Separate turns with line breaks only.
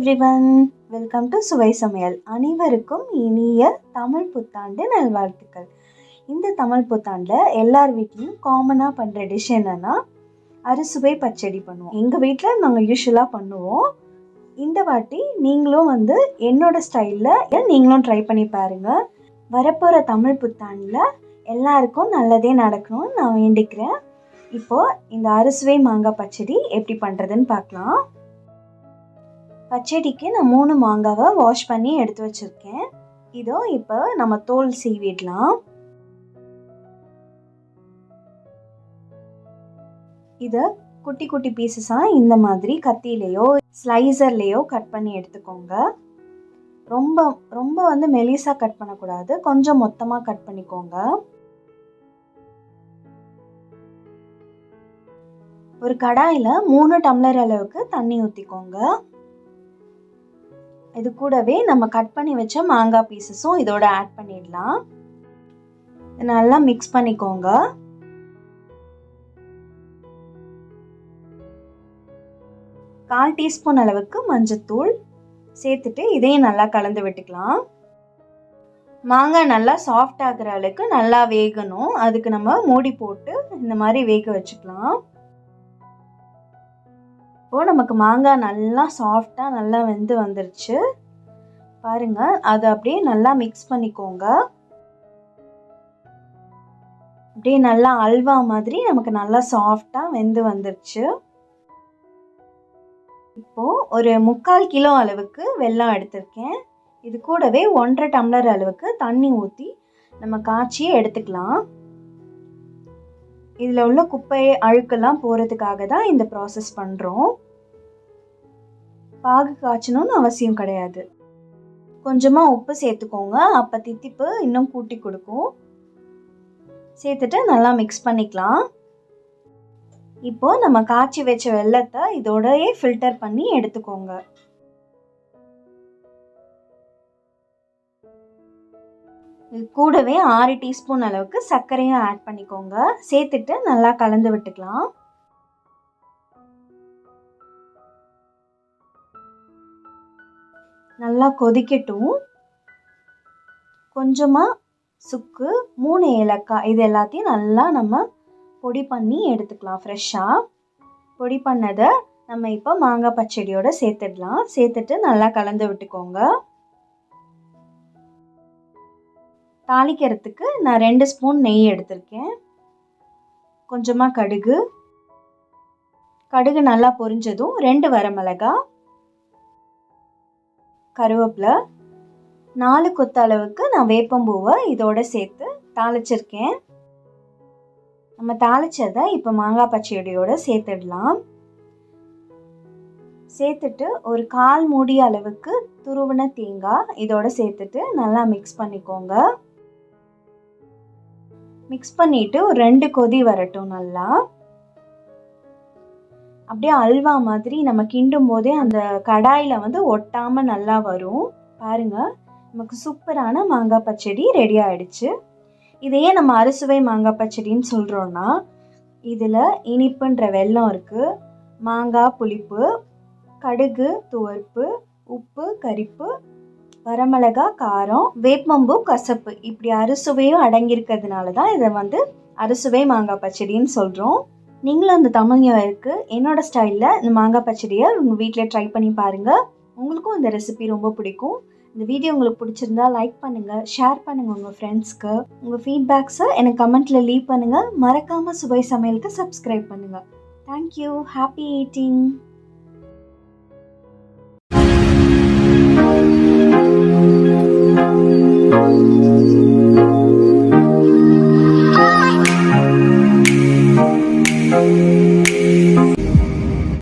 Everyone welcome to சுவை சமையல் அனைவருக்கும் இனிய தமிழ் புத்தாண்டு நல்வாழ்த்துக்கள். இந்த தமிழ் புத்தாண்டில் எல்லார் வீட்லேயும் காமனாக பண்ணுற டிஷ் என்னென்னா அறுசுவை பச்சடி பண்ணுவோம். எங்கள் வீட்டில் நாங்கள் யூஸ்வலாக பண்ணுவோம். இந்த வாட்டி நீங்களும் வந்து என்னோட ஸ்டைலில் நீங்களும் ட்ரை பண்ணி பாருங்கள் வரப்போகிற தமிழ் புத்தாண்டில் எல்லாருக்கும் நல்லதே நடக்கணும்னு நான் வேண்டிக்கிறேன். இப்போது இந்த அறுசுவை மாங்காய் பச்சடி எப்படி பண்ணுறதுன்னு பார்க்கலாம். பச்சடிக்கு நான் மூணு மாங்காவை வாஷ் பண்ணி எடுத்து வச்சுருக்கேன். இதோ இப்போ நம்ம தோல் சீவிடலாம். இதை குட்டி குட்டி பீசஸாக இந்த மாதிரி கத்திலேயோ ஸ்லைசர்லேயோ கட் பண்ணி எடுத்துக்கோங்க. ரொம்ப ரொம்ப வந்து மெலிசாக கட் பண்ணக்கூடாது. கொஞ்சம் மொத்தமாக கட் பண்ணிக்கோங்க. ஒரு கடாயில் மூணு டம்ளர் அளவுக்கு தண்ணி ஊற்றிக்கோங்க இது கூடவே நம்ம கட் பண்ணி வச்ச மாங்காய் பீசஸும் இதோட ஆட் பண்ணிடலாம். நல்லா மிக்ஸ் பண்ணிக்கோங்க. கால் டீஸ்பூன் அளவுக்கு மஞ்சத்தூள் சேர்த்துட்டு இதையும் நல்லா கலந்து விட்டுக்கலாம். மாங்காய் நல்லா சாஃப்ட் ஆகிற அளவுக்கு நல்லா வேகணும். அதுக்கு நம்ம மூடி போட்டு இந்த மாதிரி வேக வச்சுக்கலாம். இப்போது நமக்கு மாங்காய் நல்லா சாஃப்டாக நல்லா வெந்து வந்துருச்சு. பாருங்கள் அதை அப்படியே நல்லா மிக்ஸ் பண்ணிக்கோங்க. அப்படியே நல்லா அல்வா மாதிரி நமக்கு நல்லா சாஃப்டாக வெந்து வந்துருச்சு. இப்போது ஒரு முக்கால் கிலோ அளவுக்கு வெல்லம் எடுத்திருக்கேன். இது கூடவே ஒன்றரை டம்ளர் அளவுக்கு தண்ணி ஊற்றி நம்ம காய்ச்சியே எடுத்துக்கலாம். இதில் உள்ள குப்பையை அழுக்கெல்லாம் போகிறதுக்காக தான் இந்த ப்ராசஸ் பண்ணுறோம் பாகு காய்ச்சணும்னு அவசியம் கிடையாது. கொஞ்சமாக உப்பு சேர்த்துக்கோங்க. அப்போ தித்திப்பு இன்னும் கூட்டி கொடுக்கும். சேர்த்துட்டு நல்லா மிக்ஸ் பண்ணிக்கலாம். இப்போ நம்ம காய்ச்சி வச்ச வெள்ளத்தை இதோடயே ஃபில்டர் பண்ணி எடுத்துக்கோங்க. கூடவே ஆறு டீஸ்பூன் அளவுக்கு சர்க்கரையும் ஆட் பண்ணிக்கோங்க. சேர்த்துட்டு நல்லா கலந்து விட்டுக்கலாம். நல்லா கொதிக்கட்டும். கொஞ்சமாக சுக்கு மூணு ஏலக்காய் இது எல்லாத்தையும் நல்லா நம்ம பொடி பண்ணி எடுத்துக்கலாம் ஃப்ரெஷ்ஷாக பொடி பண்ணதை நம்ம இப்போ மாங்காய் பச்சடியோடு சேர்த்துடலாம். சேர்த்துட்டு நல்லா கலந்து விட்டுக்கோங்க. தாளிக்கிறதுக்கு நான் ரெண்டு ஸ்பூன் நெய் எடுத்திருக்கேன். கொஞ்சமாக கடுகு. கடுகு நல்லா பொரிஞ்சதும் ரெண்டு வரமிளகா கருவேப்பிலை. நாலு கொத்த அளவுக்கு நான் வேப்பம்பூவை இதோட சேர்த்து தாளிச்சிருக்கேன். நம்ம தாளிச்சதை இப்போ மாங்காய் பச்சடியோட சேர்த்துடலாம். சேர்த்துட்டு ஒரு கால் மூடி அளவுக்கு துருவின தேங்காய் இதோட சேர்த்துட்டு நல்லா மிக்ஸ் பண்ணிக்கோங்க. மிக்ஸ் பண்ணிட்டு ஒரு ரெண்டு கொதி வரட்டும் நல்லா. அப்படியே அல்வா மாதிரி நம்ம கிண்டும் போதே அந்த கடாயில் வந்து ஒட்டாமல் நல்லா வரும். பாருங்க நமக்கு சூப்பரான மாங்காய் பச்சடி ரெடி ஆயிடுச்சு. இதையே நம்ம அறுசுவை மாங்காய் பச்சடின்னு சொல்கிறோன்னா இதில் இனிப்புன்ற வெல்லம் இருக்குது மாங்காய் புளிப்பு கடுகு துவர்ப்பு உப்பு கரிப்பு வரமிளகா காரம் வேப்பம்பூ கசப்பு. இப்படி அறுசுவையும் அடங்கியிருக்கிறதுனால தான் இதை வந்து அறுசுவை மாங்காய் பச்சடின்னு சொல்கிறோம் நீங்களும் அந்த தமிழ் இருக்குது என்னோட ஸ்டைலில் இந்த மாங்காய் பச்சடியை உங்கள் வீட்டில் ட்ரை பண்ணி பாருங்கள் உங்களுக்கும் இந்த ரெசிபி ரொம்ப பிடிக்கும். இந்த வீடியோ உங்களுக்கு பிடிச்சிருந்தா லைக் பண்ணுங்கள் ஷேர் பண்ணுங்கள் உங்கள் ஃப்ரெண்ட்ஸ்க்கு உங்கள் ஃபீட்பேக்ஸை எனக்கு கமெண்ட்டில் லீவ் பண்ணுங்கள் மறக்காமல் சுவை சமையலுக்கு சப்ஸ்கிரைப் பண்ணுங்கள் தேங்க்யூ ஹாப்பி ஈட்டிங்